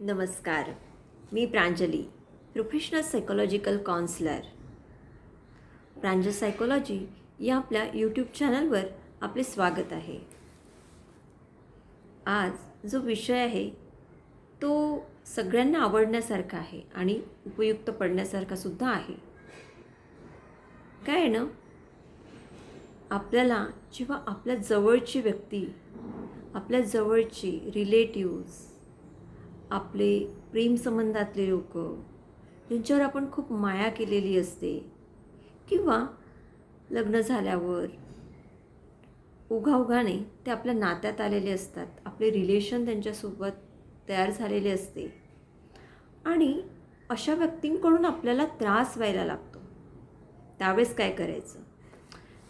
नमस्कार. मी Pranjali professional psychological counsellor Pranjal psychology या आपल्या यूट्यूब चॅनलवर आपले स्वागत आहे. आज जो विषय आहे तो सगळ्यांना आवडण्यासारखा आहे आणि उपयुक्त पडण्यासारखा सुद्धा आहे. काय आहे ना? आपल्याला जेव्हा आपल्या जवळची व्यक्ती आपल्या जवळची रिलेटिव्ज आपले प्रेमसंबंधातले लोक त्यांच्यावर आपण खूप माया केलेली असते किंवा लग्न झाल्यावर उघाउघाने ते आपल्या नात्यात आलेले असतात आपले रिलेशन त्यांच्यासोबत तयार झालेले असते. आणि अशा व्यक्तींकडून आपल्याला त्रास व्हायला लागतो. त्यावेळेस काय करायचं?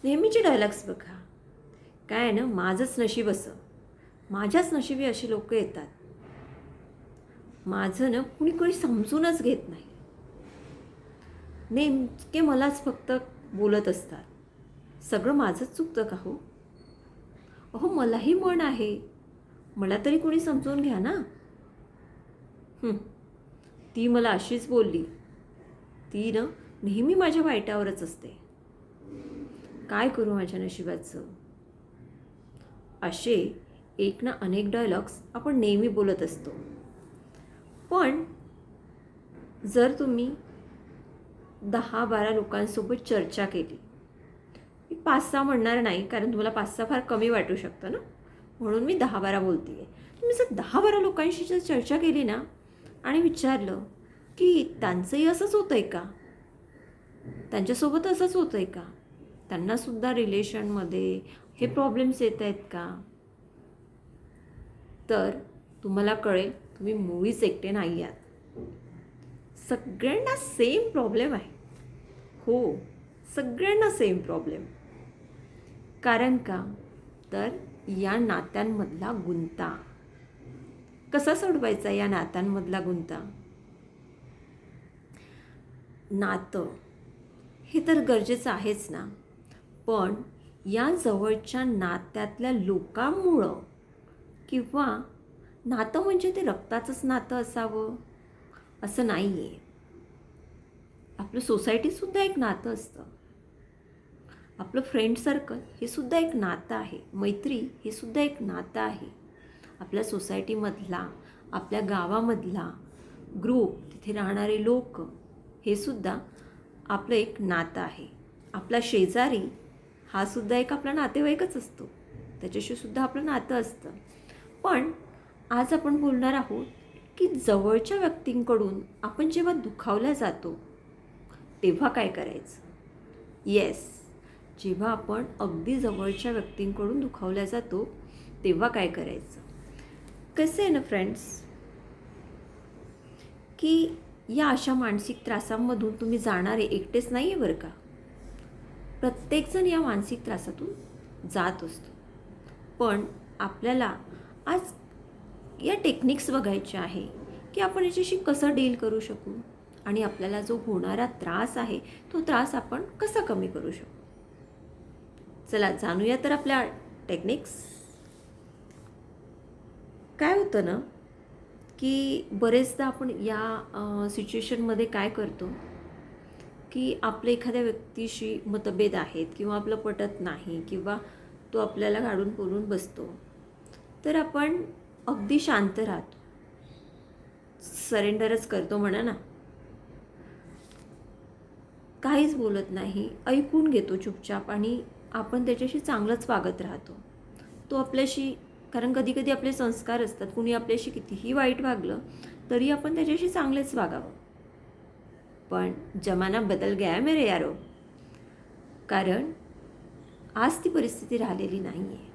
नेहमीचे डायलॉग्स बघा. काय आहे ना माझंच नशीब असं. माझ्याच नशिबी अशी लोक येतात. माझं ना कुणी कोणी समजूनच घेत नाही. नेमके मलाच फक्त बोलत असतात. सगळं माझंच चुकतं का हो? अहो मलाही मन आहे. मला तरी कोणी समजून घ्या ना. ती मला अशीच बोलली. ती ना नेहमी माझ्या वाईटावरच असते. काय करू माझ्या नशिबाचं? असे एक ना अनेक डायलॉग्स आपण नेहमी बोलत असतो. पण जर तुम्ही दहा बारा लोकांसोबत चर्चा केली मी पाच सहा म्हणणार नाही कारण तुम्हाला पाच सहा फार कमी वाटू शकतं ना? म्हणून मी दहा बारा बोलते आहे तुम्ही जर दहा बारा लोकांशी जर चर्चा केली ना आणि विचारलं की त्यांचंही असंच होतं आहे का? त्यांच्यासोबत असंच होतं आहे का त्यांनासुद्धा रिलेशनमध्ये हे प्रॉब्लेम्स येत आहेत का? तर तुम्हाला कळेल तुम्ही मुळीच एकटे नाही आहात. सगळ्यांना सेम प्रॉब्लेम आहे. हो सगळ्यांना सेम प्रॉब्लेम कारण का? तर या नात्यांमधला गुंता. कसा सोडवायचा या नात्यांमधला गुंता? नातं. हे तर गरजेचं आहेच ना. पण या जवळच्या नात्यातल्या लोकांमुळं किंवा नातं म्हणजे ते रक्ताचंच नातं असावं असं नाही आहे आपलं सोसायटीसुद्धा एक नातं असतं. आपलं फ्रेंड सर्कल हे सुद्धा एक नातं आहे. मैत्री हे सुद्धा एक नातं आहे. आपल्या सोसायटीमधला आपल्या गावामधला ग्रुप तिथे राहणारे लोक हे सुद्धा आपलं एक नातं आहे. आपला शेजारी हा सुद्धा एक आपला नातेवाईकच असतो. त्याच्याशी सुद्धा आपलं नातं असतं. पण आज आपण बोलणार आहोत की जवळच्या व्यक्तींकडून आपण जेव्हा दुखावल्या जातो तेव्हा काय करायचं? येस जेव्हा आपण अगदी जवळच्या व्यक्तींकडून दुखावल्या जातो तेव्हा काय करायचं? कसं आहे ना फ्रेंड्स की या अशा मानसिक त्रासांमधून तुम्ही जाणारे एकटेच नाही आहे बरं का? प्रत्येकजण या मानसिक त्रासातून जात असतो. पण आपल्याला आज या टेक्निक्स बघायच्या आहे की आपण याच्याशी कसं डील करू शकू? आणि आपल्याला जो होणारा त्रास आहे तो त्रास आपण कसा कमी करू शकू? चला जाणूया तर आपल्या टेक्निक्स काय होतं ना की बरेचदा आपण या सिच्युएशनमध्ये काय करतो की आपल्या एखाद्या व्यक्तीशी मतभेद आहेत किंवा आपलं पटत नाही किंवा तो आपल्याला काढून बोलून बसतो. तर आपण अगदी शांत राहतो. सरेंडरच करतो म्हणा ना. काहीच बोलत नाही ऐकून घेतो चुपचाप आणि आपण त्याच्याशी चांगलंच वागत राहतो. तो आपल्याशी कारण कधी कधी आपले संस्कार असतात कुणी आपल्याशी कितीही वाईट वागलं तरी आपण त्याच्याशी चांगलेच वागावं. पण जमाना बदल गया मेरे यारो. कारण आज ती परिस्थिती राहिलेली नाही आहे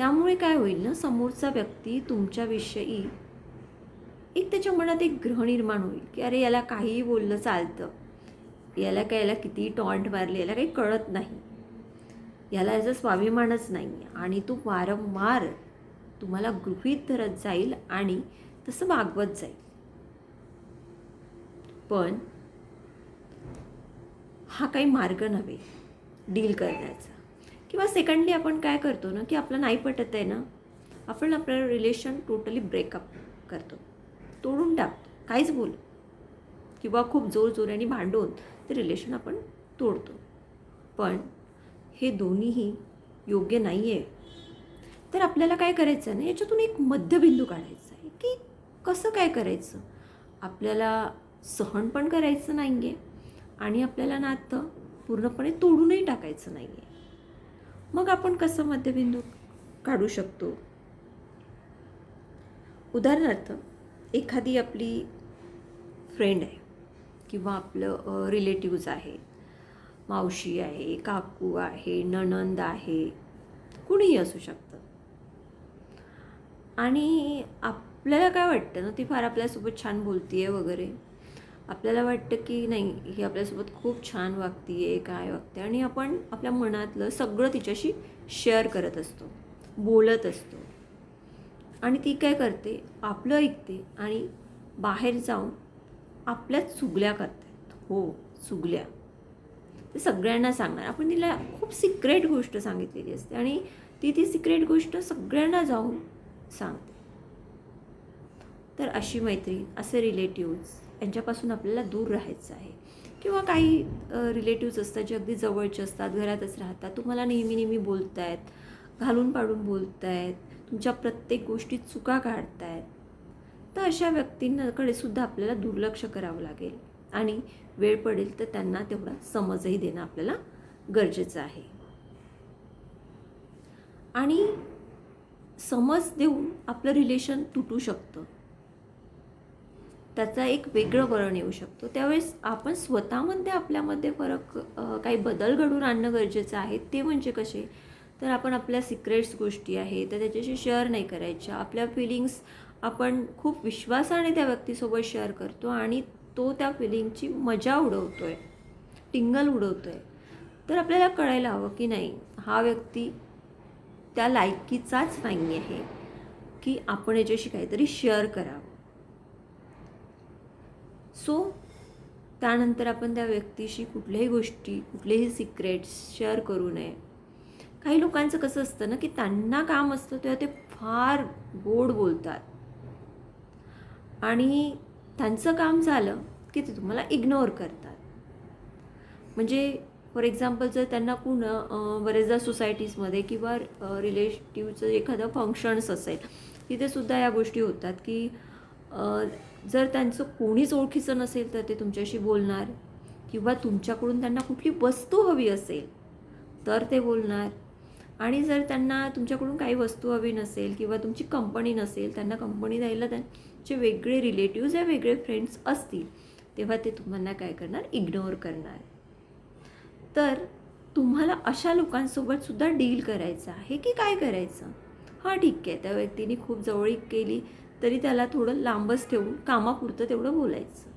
त्यामुळे काय होईल ना समोरचा व्यक्ती तुमच्याविषयी एक त्याच्या मनात एक ग्रह निर्माण होईल की अरे याला काहीही बोललं चालतं. याला काय याला किती टॉन्ट मारले याला काही कळत नाही. याला याचा स्वाभिमानच नाही आणि तो वारंवार तुम्हाला गृहीत धरत जाईल आणि तसं वागवत जाईल. पण हा काही मार्ग नव्हे डील करण्याचा. किंवा सेकंडली आपण काय करतो ना की आपलं नाही पटत आहे ना आपण आपलं रिलेशन टोटली ब्रेकअप करतो. तोडून टाकतो. काहीच बोल. किंवा खूप जोरजोराने भांडून ते रिलेशन आपण तोडतो. पण हे दोन्हीही योग्य नाही आहे तर आपल्याला काय करायचं आहे ना याच्यातून एक मध्यबिंदू काढायचा आहे की कसं काय करायचं? आपल्याला सहन पण करायचं नाही आहे आणि आपल्याला नातं पूर्णपणे तोडूनही टाकायचं नाही आहे मग आपण कसं मध्यबिंदू काढू शकतो? उदाहरणार्थ एखादी आपली फ्रेंड आहे किंवा आपलं रिलेटिव्ज आहे मावशी आहे काकू आहे नणंद आहे कुणीही असू शकतं. आणि आपल्याला काय वाटतं ना ती फार आपल्यासोबत छान बोलती आहे वगैरे. आपल्याला वाटतं की नाही ही आपल्यासोबत खूप छान वागते आहे काय वागते आणि आपण आपल्या मनातलं सगळं तिच्याशी शेअर करत असतो बोलत असतो. आणि ती काय करते आपलं ऐकते आणि बाहेर जाऊन आपल्याच चुगल्या करतात हो चुगल्या ते सगळ्यांना सांगणार. आपण तिला खूप सिक्रेट गोष्ट सांगितलेली असते आणि ती ती सिक्रेट गोष्ट सगळ्यांना जाऊन सांगते. तर अशी मैत्रीण असे रिलेटिव्ज यांच्यापासून आपल्याला दूर राहायचं आहे. किंवा काही रिलेटिव्ज असतात जे अगदी जवळचे असतात घरातच राहतात. तुम्हाला नेहमी नेहमी बोलत आहेत घालून पाडून बोलत आहेत तुमच्या प्रत्येक गोष्टीत चुका काढत आहेत तर अशा व्यक्तींकडे सुद्धा आपल्याला दुर्लक्ष करावं लागेल. आणि वेळ पडेल तर त्यांना तेवढा समजही देणं आपल्याला गरजेचं आहे. आणि समज देऊन आपलं रिलेशन तुटू शकतं. त्याचा एक वेगळं वळण येऊ शकतो. त्यावेळेस आपण स्वतःमध्ये आपल्यामध्ये फरक काही बदल घडून आणणं गरजेचं आहे ते म्हणजे कसे? तर आपण आपल्या सिक्रेट्स गोष्टी आहेत तर त्याच्याशी शेअर नाही करायच्या. आपल्या फिलिंग्स आपण खूप विश्वासाने त्या व्यक्तीसोबत शेअर करतो आणि तो त्या फिलिंगची मजा उडवतो आहे टिंगल उडवतो आहे तर आपल्याला कळायला हवं की नाही हा व्यक्ती त्या लायकीचाच नाही आहे की आपण याच्याशी काहीतरी शेअर करावं. सो त्यानंतर आपण त्या व्यक्तीशी कुठल्याही गोष्टी कुठलेही सिक्रेट्स शेअर करू नये. काही लोकांचं कसं असतं ना की त्यांना काम असतं तेव्हा ते फार गोड बोलतात. आणि त्यांचं काम झालं की ते तुम्हाला इग्नोर करतात. म्हणजे फॉर एक्झाम्पल जर त्यांना कुण बरेचदा सोसायटीजमध्ये किंवा रिलेटिव्हचं एखादं फंक्शन्स असेल तिथे सुद्धा या गोष्टी होतात की जर त्यांचं कोणीच ओळखीचं नसेल तर ते तुमच्याशी बोलणार किंवा तुमच्याकडून त्यांना कुठली वस्तू हवी असेल तर ते बोलणार. आणि जर त्यांना तुमच्याकडून काही वस्तू हवी नसेल किंवा तुमची कंपनी नसेल त्यांना कंपनी द्यायला त्यांचे वेगळे रिलेटिव्ज या वेगळे फ्रेंड्स असतील तेव्हा ते तुम्हाला काय करणार? इग्नोर करणार. तर तुम्हाला अशा लोकांसोबत सुद्धा डील करायचं आहे की काय करायचं? हां ठीक आहे. त्या व्यक्तीने खूप जवळीक केली. तरी त्याला थोडं लांबच ठेवून कामापुरतं तेवढं बोलायचं.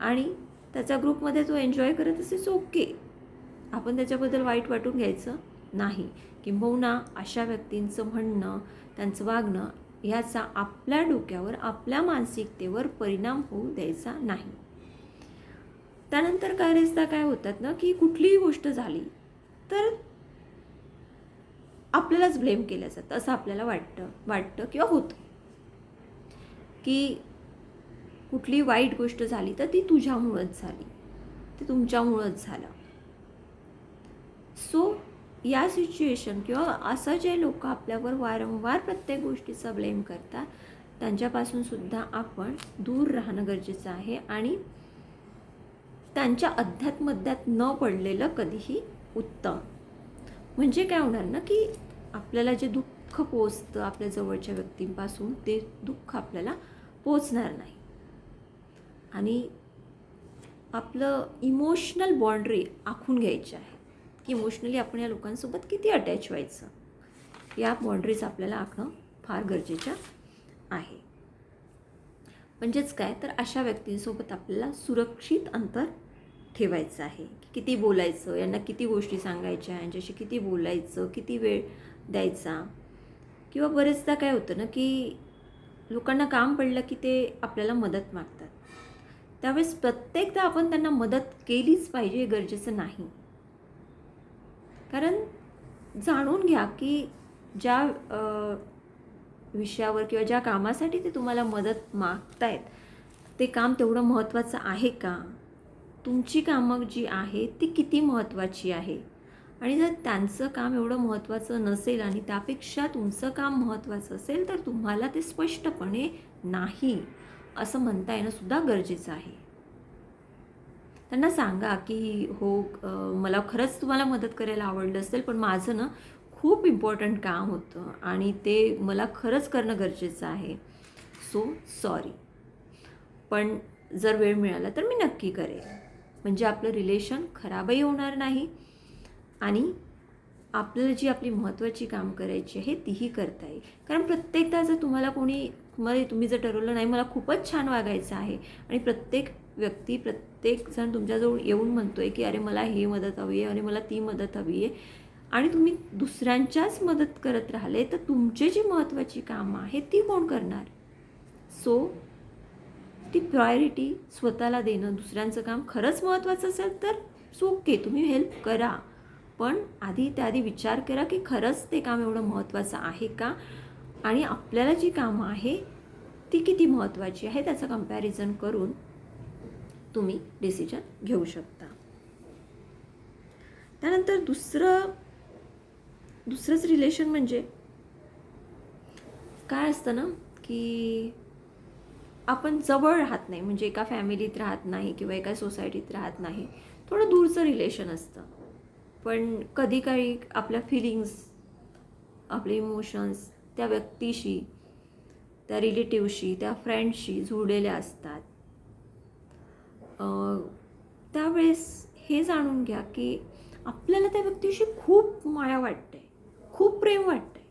आणि त्याच्या ग्रुपमध्ये तो एन्जॉय करत असेच ओके आपण त्याच्याबद्दल वाईट वाटून घ्यायचं नाही. किंबहुना अशा व्यक्तींचं म्हणणं त्यांचं वागणं ह्याचा आपल्या डोक्यावर आपल्या मानसिकतेवर परिणाम होऊ द्यायचा नाही. त्यानंतर काय रस्ता काय होतात ना की कुठलीही गोष्ट झाली तर आपल्यालाच ब्लेम केलं जातं असं आपल्याला वाटतं वाटतं किंवा होतं. की कुठली वाईट गोष्ट झाली तर ती तुझ्यामुळंच झाली. ती तुमच्यामुळंच झालं. सो या सिच्युएशन किंवा असं जे लोक आपल्यावर वारंवार प्रत्येक गोष्टीचा ब्लेम करतात त्यांच्यापासून सुद्धा आपण दूर राहणं गरजेचं आहे आणि त्यांच्या अध्यात्मध्यात न पडलेलं कधीही उत्तम. म्हणजे काय होणार ना की आपल्याला जे दुःख पोचतं आपल्या जवळच्या व्यक्तींपासून ते दुःख आपल्याला पोचणार नाही. आणि आपलं इमोशनल बाँड्री आखून घ्यायची आहे. की इमोशनली आपण या लोकांसोबत किती अटॅच व्हायचं? या बाँड्रीज आपल्याला आखणं फार गरजेच्या आहे. म्हणजेच काय? तर अशा व्यक्तींसोबत आपल्याला सुरक्षित अंतर ठेवायचं आहे. की किती बोलायचं? यांना किती गोष्टी सांगायच्या? यांच्याशी किती बोलायचं? किती वेळ द्यायचा? किंवा बरेचदा काय होतं ना की लोकांना काम पडलं की ते आपल्याला मदत मागतात. त्यावेळेस प्रत्येकदा आपण त्यांना मदत केलीच पाहिजे हे गरजेचं नाही. कारण जाणून घ्या की ज्या विषयावर किंवा ज्या कामासाठी ते तुम्हाला मदत मागतायत ते काम तेवढं महत्त्वाचं आहे का? तुमची कामं जी आहे ती किती महत्त्वाची आहे? आणि जर त्यांचं काम एवढं महत्त्वाचं नसेल आणि त्यापेक्षा तुमचं काम महत्त्वाचं असेल तर तुम्हाला ते स्पष्टपणे नाही असं म्हणता येणं सुद्धा गरजेचं आहे. त्यांना सांगा की हो मला खरंच तुम्हाला मदत करायला आवडलं असेल पण माझं ना खूप इम्पॉर्टंट काम होतं आणि ते मला खरंच करणं गरजेचं आहे. सो सॉरी पण जर वेळ मिळाला तर मी नक्की करेन म्हणजे आपलं रिलेशन खराबही होणार नाही आणि आपल्याला जी आपली महत्त्वाची काम करायची आहे तीही करता येईल. कारण प्रत्येकदा जर तुम्हाला कोणी मध्ये तुम्ही जर ठरवलं नाही मला खूपच छान वागायचं आहे आणि प्रत्येक व्यक्ती प्रत्येक जण तुमच्याजवळ येऊन म्हणतो आहे की अरे मला हे मदत हवी आहे अरे मला ती मदत हवी आहे. आणि तुम्ही दुसऱ्यांच्याच मदत करत राहिले तर तुमचे जी महत्त्वाची कामं आहेत ती कोण करणार? सो ती प्रायोरिटी स्वतःला देणं दुसऱ्यांचं काम खरंच महत्त्वाचं असेल तर ओके तुम्ही हेल्प करा. पण आधी त्याआधी विचार करा की खरंच ते काम एवढं महत्त्वाचं आहे का? आणि आपल्याला जी कामं आहे ती किती महत्त्वाची आहे त्याचं कंपॅरिझन करून तुम्ही डिसिजन घेऊ शकता. त्यानंतर दुसरं दुसरंच रिलेशन म्हणजे काय असतं ना की आपण जवळ राहत नाही म्हणजे एका फॅमिलीत राहत नाही किंवा एका सोसायटीत राहत नाही थोडं दूरचं रिलेशन असतं. पण कधी काही आपल्या फिलिंग्स आपले इमोशन्स त्या व्यक्तीशी त्या रिलेटिव्हशी त्या फ्रेंडशी जुळलेल्या असतात. त्यावेळेस हे जाणून घ्या की आपल्याला त्या व्यक्तीशी खूप माया वाटते खूप प्रेम वाटते.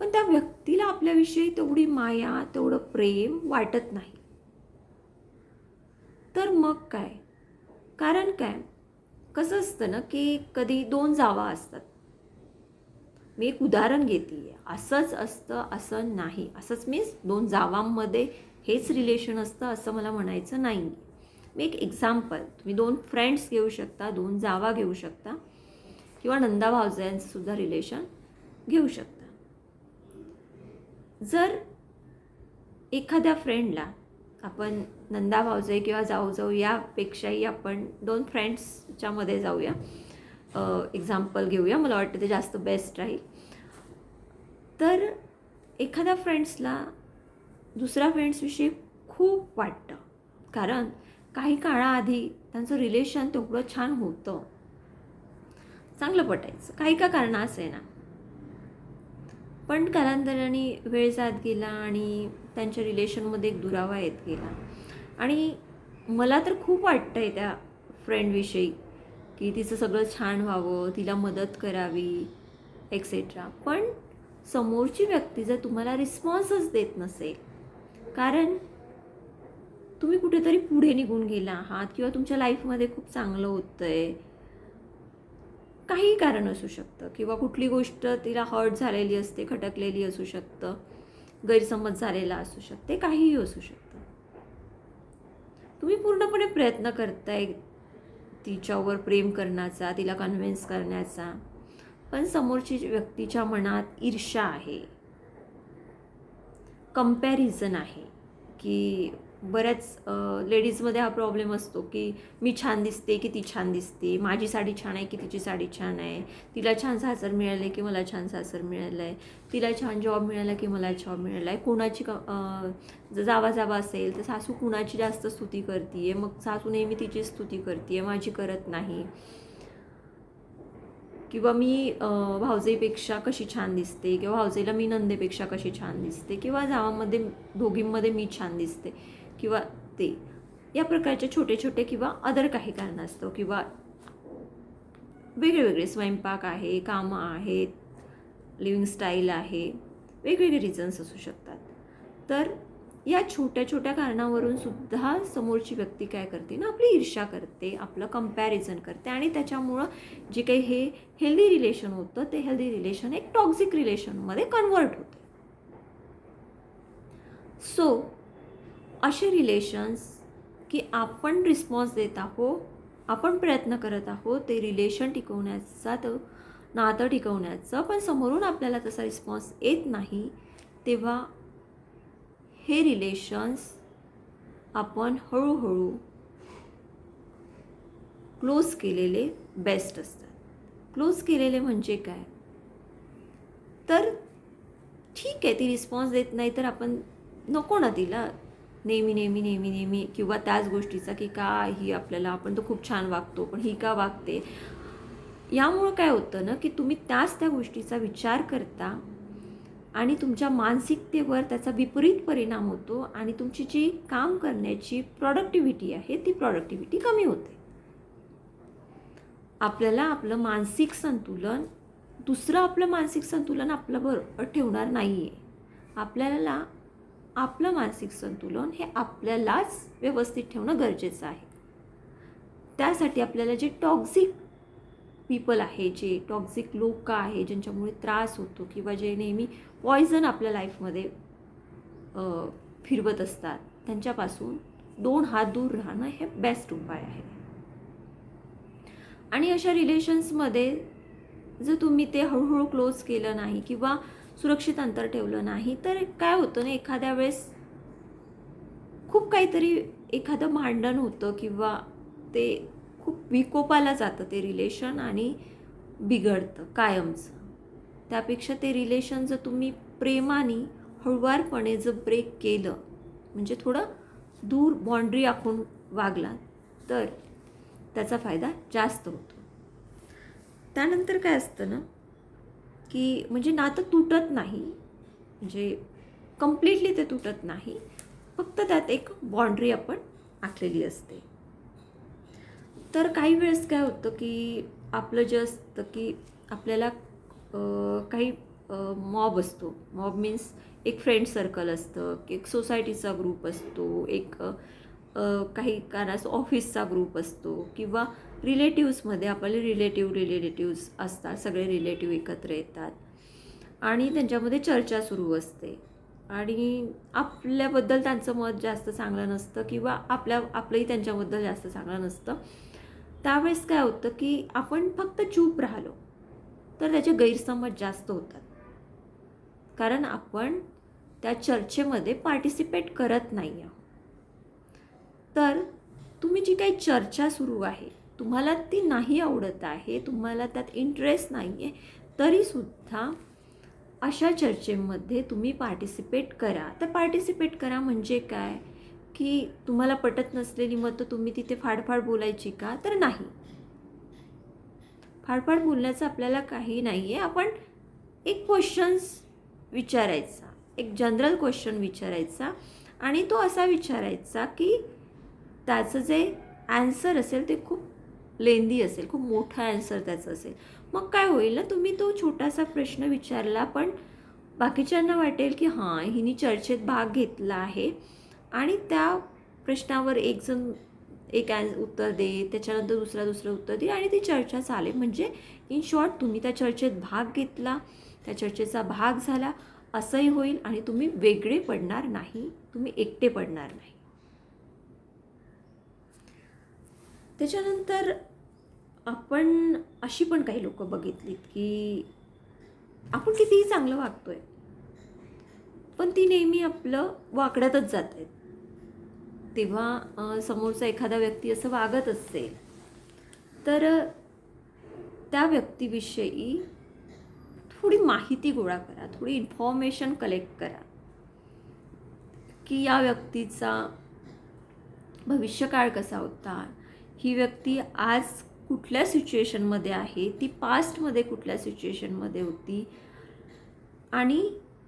पण त्या व्यक्तीला आपल्याविषयी तेवढी माया तेवढं प्रेम वाटत नाही. तर मग काय? कारण काय? कसं असतं ना की कधी दोन जावा असतात. मी एक उदाहरण घेते असंच असतं असं नाही. असंच मीन्स दोन जावांमध्ये हेच रिलेशन असतं असं मला म्हणायचं नाही मी एक एक्झाम्पल तुम्ही दोन फ्रेंड्स घेऊ शकता दोन जावा घेऊ शकता किंवा नंदा भावजायांचं सुद्धा रिलेशन घेऊ शकता. जर एखाद्या फ्रेंडला आपण नंदा भावजाई किंवा जाऊ जाऊ यापेक्षाही आपण दोन फ्रेंड्सच्या मध्ये जाऊया. एक्झाम्पल घेऊया. मला वाटतं ते जास्त बेस्ट राहील. तर एखाद्या फ्रेंड्सला दुसऱ्या फ्रेंड्सविषयी खूप वाटतं. कारण काही काळाआधी त्यांचं रिलेशन तेवढं छान होतं. चांगलं पटायचं. काही का कारण असं आहे ना. पण कालांतराने वेळ जात गेला आणि त्यांच्या रिलेशनमध्ये एक दुरावा येत गेला. आणि मला तर खूप वाटतं आहे त्या फ्रेंडविषयी की तिचं सगळं छान व्हावं तिला मदत करावी एक्सेट्रा पण समोरची व्यक्ती जर तुम्हाला रिस्पॉन्सच देत नसेल कारण तुम्ही कुठेतरी पुढे निघून गेला आहात किंवा तुमच्या लाईफमध्ये खूप चांगलं होतं आहे काही कारण असू शकतं. किंवा कुठली गोष्ट तिला हर्ट झालेली असते खटकलेली असू शकतं गैरसमज झालेला असू शकते काहीही असू शकतं. तुम्ही पूर्णपणे प्रयत्न करताय तिच्यावर प्रेम करण्याचा तिला कन्व्हिन्स करण्याचा. पण समोरची व्यक्तीच्या मनात ईर्षा आहे. कंपॅरिझन आहे की बऱ्याच लेडीजमध्ये हा प्रॉब्लेम असतो की मी छान दिसते की ती छान दिसते माझी साडी छान आहे की तिची साडी छान आहे तिला छान सासर मिळालं की मला छान सासर मिळालं आहे तिला छान जॉब मिळाला की मला जॉब मिळाला आहे कोणाची क जर जावा जावा असेल तर सासू कुणाची जास्त स्तुती करते आहे मग सासू नेहमी तिची स्तुती करते आहे माझी करत नाही. किंवा मी भावजेपेक्षा कशी छान दिसते किंवा भावजेला मी नंदेपेक्षा कशी छान दिसते किंवा जावामध्ये दोघींमध्ये मी छान दिसते किंवा ते. या प्रकारचे छोटे छोटे किंवा अदर काही कारण असतं किंवा वेगळेवेगळे स्वयंपाक आहे कामं आहेत लिव्हिंग स्टाईल आहे वेगवेगळे रिझन्स असू शकतात. तर या छोट्या छोट्या कारणावरून सुद्धा समोरची व्यक्ती काय करते ना आपली ईर्षा करते आपलं कंपॅरिझन करते आणि त्याच्यामुळं जे काही हे हेल्दी रिलेशन होतं ते हेल्दी रिलेशन एक टॉक्झिक रिलेशनमध्ये कन्वर्ट होते. सो असे रिलेशन्स की आपण रिस्पॉन्स देत आहोत आपण प्रयत्न करत आहोत ते रिलेशन टिकवण्याचा तर नातं टिकवण्याचं. पण समोरून आपल्याला तसा रिस्पॉन्स येत नाही तेव्हा हे रिलेशन्स आपण हळूहळू क्लोज केलेले बेस्ट असतात. क्लोज केलेले म्हणजे काय? तर ठीक आहे ती रिस्पॉन्स देत नाही तर आपण नको ना तिला. नेहमी नेहमी नेहमी नेहमी किंवा त्याच गोष्टीचा की का ही आपल्याला आपण तर खूप छान वागतो पण ही का वागते? यामुळं काय होतं ना की तुम्ही त्याच त्या गोष्टीचा विचार करता आणि तुमच्या मानसिकतेवर त्याचा विपरीत परिणाम होतो आणि तुमची जी काम करण्याची प्रॉडक्टिव्हिटी आहे ती प्रॉडक्टिव्हिटी कमी होते. आपल्याला आपलं मानसिक संतुलन दुसरं आपलं मानसिक संतुलन आपलं बरोबर ठेवणार नाही आहे आपल्याला आपलं मानसिक संतुलन हे आपल्यालाच व्यवस्थित ठेवणं गरजेचं आहे. त्यासाठी आपल्याला जे टॉक्झिक पीपल आहे जे टॉक्झिक लोक आहे ज्यांच्यामुळे त्रास होतो किंवा जे नेहमी पॉयझन आपल्या लाईफमध्ये फिरवत असतात त्यांच्यापासून दोन हात दूर राहणं हे बेस्ट उपाय आहे. आणि अशा रिलेशन्समध्ये जर तुम्ही ते हळूहळू क्लोज केलं नाही किंवा सुरक्षित अंतर ठेवलं नाही. तर काय होतं ना एखाद्या वेळेस खूप काहीतरी एखादं भांडण होतं किंवा ते खूप विकोपाला जातं ते रिलेशन आणि बिघडतं कायमचं. त्यापेक्षा ते रिलेशन जर तुम्ही प्रेमाने हळुवारपणे जर ब्रेक केलं म्हणजे थोडं दूर बाँड्री आखून वागला तर त्याचा फायदा जास्त होतो. त्यानंतर काय असतं ना की म्हणजे नातं तुटत नाही. म्हणजे कम्प्लिटली ते तुटत नाही. फक्त त्यात एक बाँड्री आपण आखलेली असते. तर काही वेळेस काय होतं की आपलं जे असतं की आपल्याला काही मॉब असतो. मॉब मीन्स एक फ्रेंड सर्कल असतं एक सोसायटीचा ग्रुप असतो एक काही कारणास ऑफिसचा ग्रुप असतो किंवा रिलेटिव्समध्ये आपले रिलेटिव्ह रिलेटिव्स असतात सगळे रिलेटिव्ह एकत्र येतात. आणि त्यांच्यामध्ये चर्चा सुरू असते. आणि आपल्याबद्दल त्यांचं मत जास्त चांगलं नसतं किंवा आपल्या आपलंही त्यांच्याबद्दल जास्त चांगलं नसतं. त्यावेळेस काय होतं की आपण फक्त चूप राहिलो तर त्याचे गैरसमज जास्त होतात. कारण आपण त्या चर्चेमध्ये पार्टिसिपेट करत नाही आहोत. तर तुम्ही जी काही चर्चा सुरू आहे तुम्हाला ती नाही आवडत आहे तुम्हाला त्यात इंटरेस्ट नाही आहे तरीसुद्धा अशा चर्चेमध्ये तुम्ही पार्टिसिपेट करा. तर पार्टिसिपेट करा म्हणजे काय? की तुम्हाला पटत नसलेली मतं तुम्ही तिथे फाडफाड बोलायची का? तर नाही. फाडफाड बोलण्याचं आपल्याला काही नाही आहे आपण एक क्वेश्चन्स विचारायचा एक जनरल क्वेश्चन विचारायचा आणि तो असा विचारायचा की त्याचं जे ॲन्सर असेल ते खूप लेंदी असेल खूप मोठा ॲन्सर त्याचं असेल. मग काय होईल ना तुम्ही तो छोटासा प्रश्न विचारला पण बाकीच्यांना वाटेल की हां हिने चर्चेत भाग घेतला आहे आणि त्या प्रश्नावर एक जण एक ॲन उत्तर दे त्याच्यानंतर दुसरा दुसरं उत्तर दे आणि ती चर्चा चालेल. म्हणजे इन शॉर्ट तुम्ही त्या चर्चेत भाग घेतला त्या चर्चेचा भाग झाला असंही होईल आणि तुम्ही वेगळे पडणार नाही तुम्ही एकटे पडणार नाही. त्याच्यानंतर आपण अशी पण काही लोक बघितलीत की आपण कितीही चांगलं वागतोय पण ती नेहमी आपलं वाकड्यातच जात आहेत. तेव्हा समोरचा एखादा व्यक्ती असं वागत असेल तर त्या व्यक्तीविषयी थोडी माहिती गोळा करा थोडी इन्फॉर्मेशन कलेक्ट करा की या व्यक्तीचा भविष्यकाळ कसा होता ही व्यक्ती आज कुठल्या सिच्युएशनमध्ये आहे? ती पास्टमध्ये कुठल्या सिच्युएशनमध्ये होती? आणि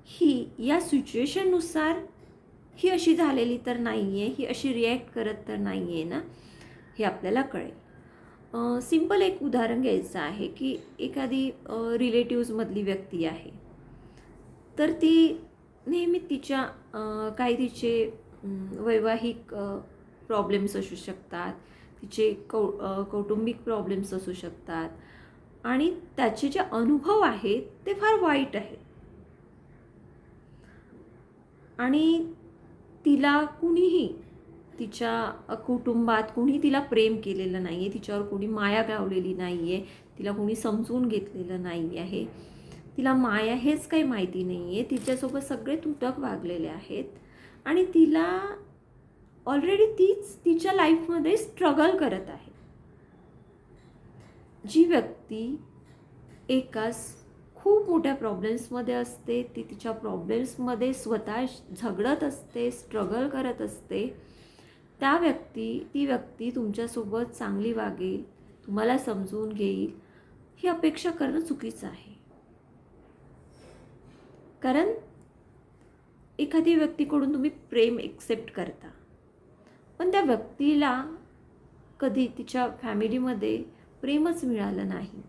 ही या सिच्युएशननुसार ही अशी झालेली तर नाही आहे ही अशी रिॲक्ट करत तर नाही आहे ना? हे आपल्याला कळेल. सिंपल एक उदाहरण घ्यायचं आहे की एखादी रिलेटिव्जमधली व्यक्ती आहे. तर ती नेहमी तिच्या काही तिचे वैवाहिक प्रॉब्लेम्स असू शकतात. तिचे कौ कौटुंबिक प्रॉब्लेम्स असू शकतात. आणि त्याचे जे अनुभव आहेत ते फार वाईट आहेत. आणि तिला कुणीही तिच्या कुटुंबात कुणी तिला प्रेम केलेलं नाही आहे तिच्यावर कुणी माया गावलेली नाही आहे तिला कुणी समजून घेतलेलं नाही आहे तिला माया हेच काही माहिती नाही आहे तिच्यासोबत सगळे तुटक वागलेले आहेत. आणि तिला ऑलरेडी तीच तिच्या लाईफमध्ये स्ट्रगल करत आहे. जी व्यक्ती एकाच खूप मोठ्या प्रॉब्लेम्समध्ये असते ती तिच्या प्रॉब्लेम्समध्ये स्वतः झगडत असते स्ट्रगल करत असते त्या व्यक्ती ती व्यक्ती तुमच्यासोबत चांगली वागेल तुम्हाला समजून घेईल ही अपेक्षा करणं चुकीचं आहे. कारण एखादी व्यक्तीकडून तुम्ही प्रेम एक्सेप्ट करता. पण त्या व्यक्तीला कधी तिच्या फॅमिलीमध्ये प्रेमच मिळालं नाही.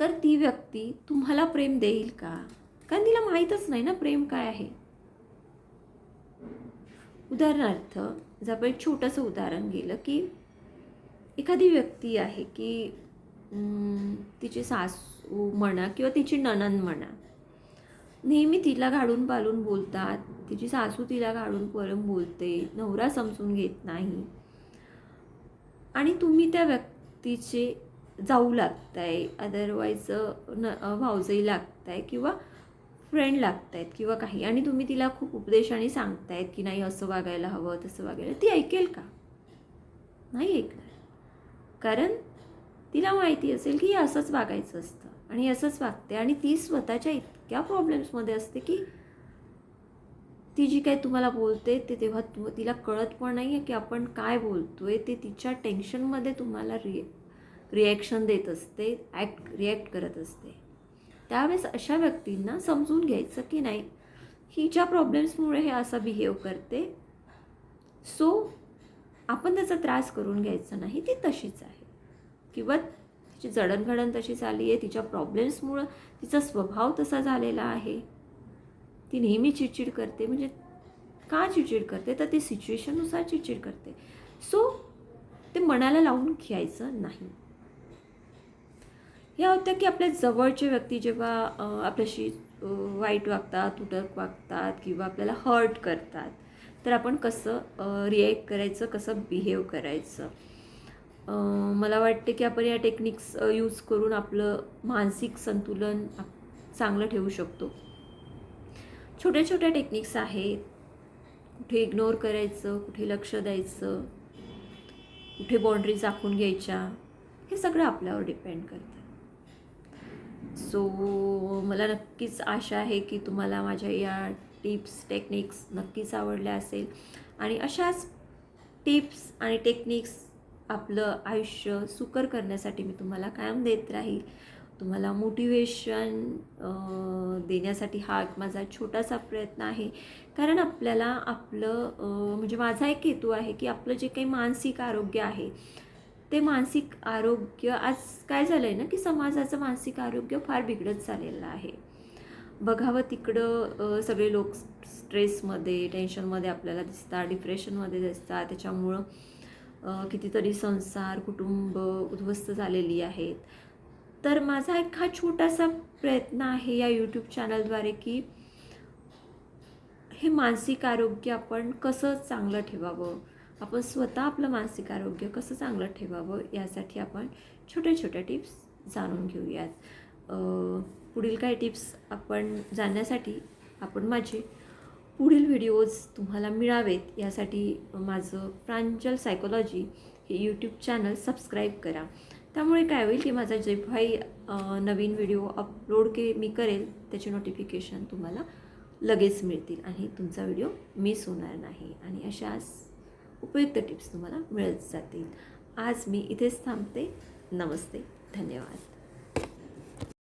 तर ती व्यक्ती तुम्हाला प्रेम देईल का? कारण तिला माहीतच नाही ना प्रेम काय आहे. उदाहरणार्थ जर आपण एक छोटंसं उदाहरण गेलं की एखादी व्यक्ती आहे की तिची सासू म्हणा किंवा तिची नणन म्हणा नेहमी तिला घाडून पालून बोलतात तिची सासू तिला काढून परम बोलते नवरा समजून घेत नाही. आणि तुम्ही त्या व्यक्तीचे जाऊ लागताय अदरवाईज न भाऊजही लागताय किंवा फ्रेंड लागतायत किंवा काही. आणि तुम्ही तिला खूप उपदेशाने सांगतायत की नाही असं वागायला हवं तसं वागायला. ती ऐकेल का? नाही ऐकणार. कारण तिला माहिती असेल की हे असंच वागायचं असतं. आणि असंच वागते. आणि ती स्वतःच्या इतक्या प्रॉब्लेम्समध्ये असते की ती जी काय तुम्हाला बोलते ते तेव्हा तु तिला कळत पण नाही आहे की आपण काय बोलतो आहे ते तिच्या टेन्शनमध्ये तुम्हाला रिए रिॲक्शन देत असते ॲक्ट रिॲक्ट करत असते. त्यावेळेस अशा व्यक्तींना समजून घ्यायचं की नाही हिच्या प्रॉब्लेम्समुळे हे असं बिहेव करते. सो आपण त्याचा त्रास करून घ्यायचा नाही ती तशीच आहे. किंवा तिची जडणघडण तशी झाली आहे तिच्या प्रॉब्लेम्समुळं तिचा स्वभाव तसा झालेला आहे. ती नेहमी चिडचिड करते म्हणजे का चिडचिड करते? तर ती सिच्युएशननुसार चिडचिड करते. सो ते मनाला लावून घ्यायचं नाही. या होत्या की आपल्या जवळचे व्यक्ती जेव्हा आपल्याशी वाईट वागतात तुटक वागतात किंवा आपल्याला हर्ट करतात तर आपण कसं रिॲक्ट करायचं कसं बिहेव करायचं? मला वाटते की आपण या टेक्निक्स यूज करून आपलं मानसिक संतुलन चांगलं ठेवू शकतो. छोट्या छोट्या टेक्निक्स आहेत. कुठे इग्नोर करायचं कुठे लक्ष द्यायचं कुठे बाउंड्रीज आखून घ्यायच्या हे सगळं आपल्यावर डिपेंड करतं. सो मला नक्कीच आशा आहे की तुम्हाला माझ्या या टिप्स टेक्निक्स नक्कीच आवडल्या असेल. आणि अशाच टिप्स आणि टेक्निक्स आपलं आयुष्य सुकर करण्यासाठी मी तुम्हाला कायम देत राहील. तुम्हाला मोटिवेशन देण्यासाठी हा एक माझा छोटासा प्रयत्न आहे. कारण आपल्याला आपलं म्हणजे माझा एक हेतू आहे की आपलं जे काही मानसिक आरोग्य आहे ते मानसिक आरोग्य आज काय झालं आहे ना की समाजाचं मानसिक आरोग्य फार बिघडत चाललेलं आहे. बघावं तिकडं सगळे लोक स्ट्रेसमध्ये टेन्शनमध्ये आपल्याला दिसतात डिप्रेशनमध्ये दिसतात. त्याच्यामुळं कितीतरी संसार कुटुंब उद्ध्वस्त झालेली आहेत. तर माझा एक हा छोटासा प्रयत्न आहे या यूट्यूब चॅनलद्वारे की हे मानसिक आरोग्य आपण कसं चांगलं ठेवावं? आपण स्वतः आपलं मानसिक आरोग्य कसं चांगलं ठेवावं? यासाठी आपण छोट्या छोट्या टिप्स जाणून घेऊयात. पुढील काही टिप्स आपण जाणण्यासाठी आपण माझे पुढील व्हिडिओज तुम्हाला मिळावेत. यासाठी माझं प्रांजल सायकोलॉजी हे यूट्यूब चॅनल सबस्क्राईब करा. त्यामुळे काय होईल की माझा जेव्हाही नवीन व्हिडिओ अपलोड के मी करेल त्याचे नोटिफिकेशन तुम्हाला लगेच मिळतील आणि तुमचा व्हिडिओ मिस होणार नाही आणि अशाच उपयुक्त टिप्स तुम्हाला मिळत जातील. आज मी इथेच थांबते. नमस्ते. धन्यवाद.